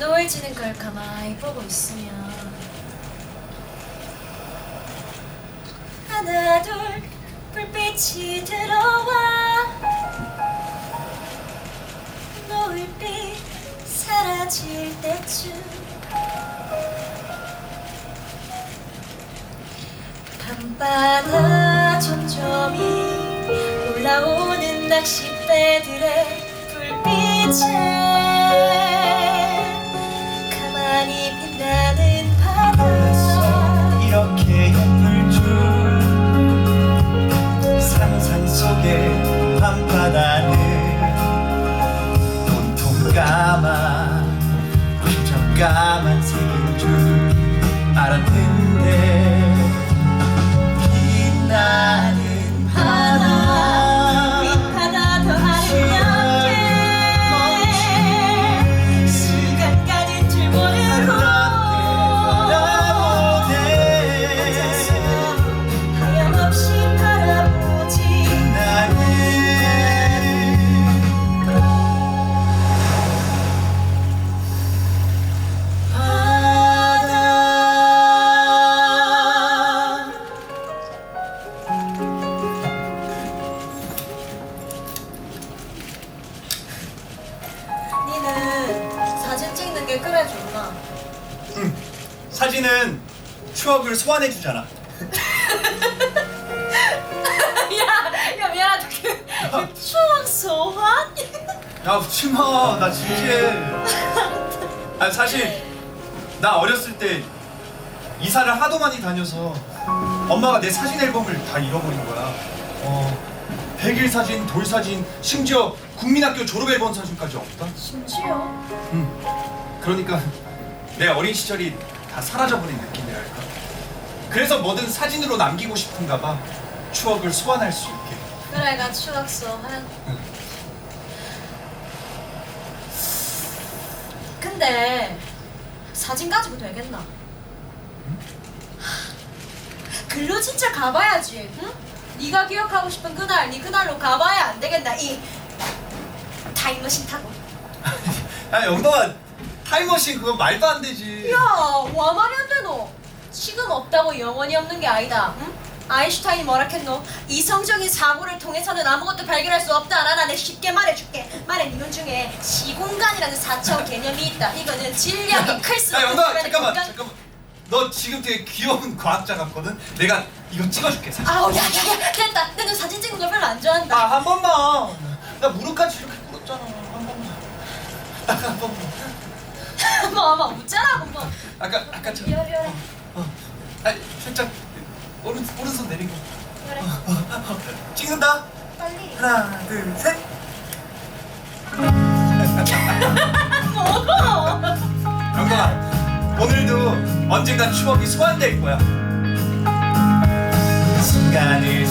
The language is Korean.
하얘지는 걸 가만히 보고 있으면 하나 둘 불빛이 들어와 노을빛 사라질 때쯤 밤바다 점점이 올라오는 낚싯배들의 불빛에 까만 색인 줄 알았는데 빛나 사진은 추억을 소환해 주잖아. 야, 야 미안하다 그, 그 추억 소환? 야 웃지 마 나 진지해. 아 사실 나 어렸을 때 이사를 하도 많이 다녀서 엄마가 내 사진 앨범을 다 잃어버린 거야. 어. 100일 사진, 돌 사진, 심지어 국민학교 졸업 앨범 사진까지 없다. 심지어 응. 그러니까 내 어린 시절이 다 사라져버린 느낌이랄까. 그래서 뭐든 사진으로 남기고 싶은가 봐. 추억을 소환할 수 있게. 그래가 추억 소환 근데 사진 가지고 되겠나? 글로 진짜 가봐야지 응? 네가 기억하고 싶은 그날 네 그날로 가봐야 안 되겠나 이 타임머신 타고 야 영동아 타임머신 그거 말도 안 되지. 야, 와 말이 안 되노? 지금 없다고 영원히 없는 게 아니다. 응? 아인슈타인이 뭐라 했노? 이성적인 사고를 통해서는 아무것도 발견할 수 없다. 나 나는 쉽게 말해줄게. 말해 이론 중에 시공간이라는 사차원 개념이 있다. 이거는 질량이 클수록 야 영동아 그 잠깐만 잠깐만. 너 지금 되게 귀여운 과학자 같거든. 내가 이거 찍어줄게 사진. 아우 야야야 됐다. 내는 사진 찍는 걸 별로 안 좋아한다. 아 한 번만. 나 무릎까지 이렇게 꿇었잖아. 한 번만. 딱 한 번만. 엄마 엄마 웃잖아 엄마 아까 아까처럼. 열혈해 어아 살짝 오른 오른손 내리고. 열해 어, 어, 어. 찍는다. 빨리 하나 둘 셋. 먹어 영광아 오늘도 언젠가 추억이 소환될 거야. 순간을